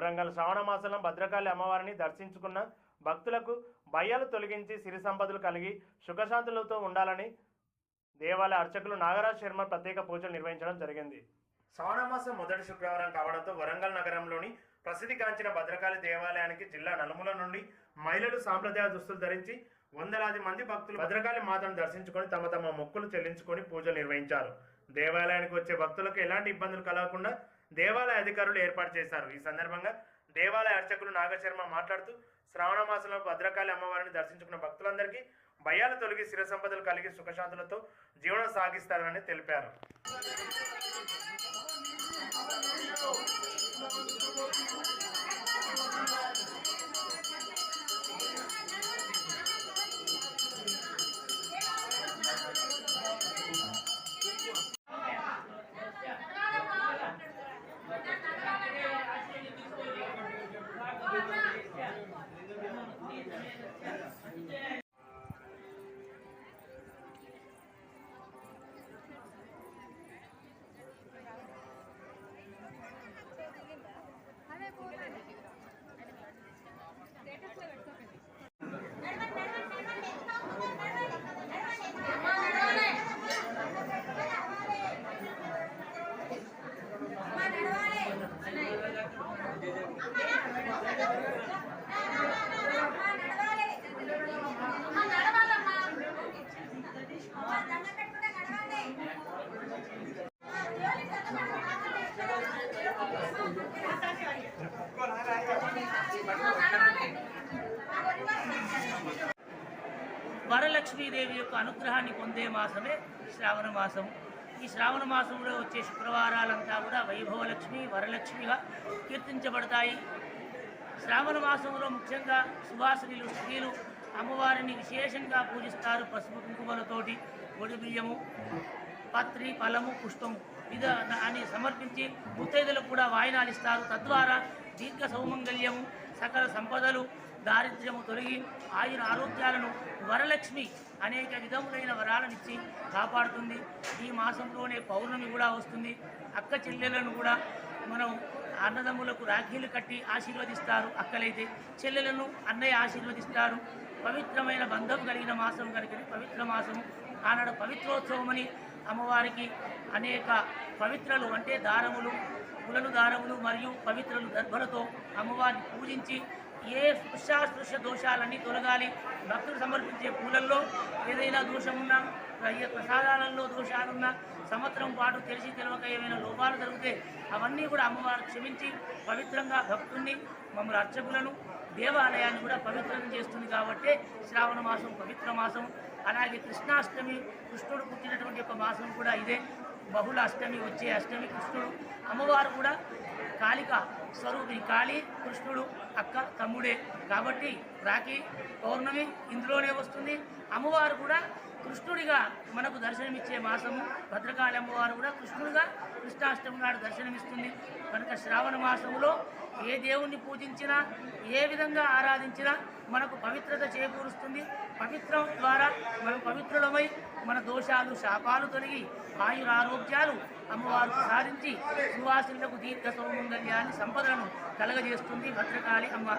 వరంగల్ శ్రావణ మాసంలో భద్రకాళి అమ్మవారిని దర్శించుకున్న భక్తులకు భయాలు తొలగించి సిరి సంపదలు కలిగి సుఖశాంతులతో ఉండాలని దేవాలయ అర్చకులు నాగరాజ్ శర్మ ప్రత్యేక పూజలు నిర్వహించడం జరిగింది. శ్రావణమాసం మొదటి శుక్రవారం కావడంతో వరంగల్ నగరంలోని ప్రసిద్ధిగాంచిన భద్రకాళి దేవాలయానికి జిల్లా నలుమూల నుండి మహిళలు సాంప్రదాయ దుస్తులు ధరించి వందలాది మంది భక్తులు భద్రకాళి మాతను దర్శించుకొని తమ తమ మొక్కులు చెల్లించుకొని పూజలు నిర్వహించారు. దేవాలయానికి వచ్చే భక్తులకు ఎలాంటి ఇబ్బందులు కలగకుండా దేవాలయ అధికారులు ఏర్పాటు చేశారు. ఈ సందర్భంగా దేవాలయ అర్చకులు నాగశర్మ మాట్లాడుతూ శ్రావణ మాసంలో భద్రకాళి అమ్మవారిని దర్శించుకున్న భక్తులందరికీ భయాలు తొలగి స్థిర సంపదలు కలిగి సుఖశాంతులతో జీవనం సాగిస్తారని తెలిపారు. వరలక్ష్మీదేవి యొక్క అనుగ్రహాన్ని పొందే మాసమే శ్రావణ మాసం. ఈ శ్రావణ మాసంలో వచ్చే శుక్రవారాలంతా కూడా వైభవలక్ష్మి వరలక్ష్మిగా కీర్తించబడతాయి. శ్రావణ మాసంలో ముఖ్యంగా సువాసినిలు స్త్రీలు అమ్మవారిని విశేషంగా పూజిస్తారు పసుపు కుంకుమలతోటి ఒడి బియ్యము పత్రి ఫలము పుష్పము. ఇద అని సమర్పించి ముత్తైదులకు కూడా వాయినాలు ఇస్తారు. తద్వారా దీర్ఘ సౌమంగల్యము సకల సంపదలు దారిద్ర్యము తొలగి ఆయుర ఆరోగ్యాలను వరలక్ష్మి అనేక విధములైన వరాలనిచ్చి కాపాడుతుంది. ఈ మాసంలోనే పౌర్ణమి కూడా వస్తుంది. అక్క చెల్లెలను కూడా మనం అన్నదమ్ములకు రాఖీలు కట్టి ఆశీర్వదిస్తారు. అక్కలైతే చెల్లెలను అన్నయ్య ఆశీర్వదిస్తారు. పవిత్రమైన బంధం కలిగిన మాసం కనుక పవిత్ర మాసము. ఆనాడు పవిత్రోత్సవమని అమ్మవారికి అనేక పవిత్రలు అంటే దారములు కులలు దారములు మరియు పవిత్రలు దర్భలతో అమ్మవారిని పూజించి ఏ స్పృశాస్పృశ దోషాలన్నీ తొలగాలి. భక్తులు సమర్పించే పూలల్లో ఏదైనా దోషమున్నా ప్రసాదాలలో దోషాలున్నా సంవత్సరం పాటు తెలిసి తెలియక ఏమైనా లోపాలు జరిగితే అవన్నీ కూడా అమ్మవారు క్షమించి పవిత్రంగా భక్తుల్ని మమ్మల్ని అర్చకులను దేవాలయాన్ని కూడా పవిత్రం చేస్తుంది కాబట్టి శ్రావణ మాసం పవిత్ర మాసం అలాగే కృష్ణాష్టమి కృష్ణుడు పుట్టినటువంటి ఒక మాసం కూడా ఇదే. బహుళ అష్టమి వచ్చే అష్టమి కృష్ణుడు అమ్మవారు కూడా కాళిక స్వరూపి కాళి కృష్ణుడు అక్క తమ్ముడే. కాబట్టి రాఖీ పౌర్ణమి ఇందులోనే వస్తుంది. అమ్మవారు కూడా కృష్ణుడిగా మనకు దర్శనమిచ్చే మాసము భద్రకాళి అమ్మవారు కూడా కృష్ణుడిగా కృష్ణాష్టమి నాడు దర్శనమిస్తుంది. కనుక శ్రావణ మాసంలో ఏ దేవుణ్ణి పూజించినా ఏ విధంగా ఆరాధించినా మనకు పవిత్రత చేకూరుస్తుంది. పవిత్రం ద్వారా మనం పవిత్రులమై మన దోషాలు శాపాలు తొలగి ఆయురారోగ్యాలు అమ్మవారు సాధించి సువాసులకు దీర్ఘ సౌమంగల్యాన్ని సంపదలను కలగజేస్తుంది భద్రకాళి అమ్మ.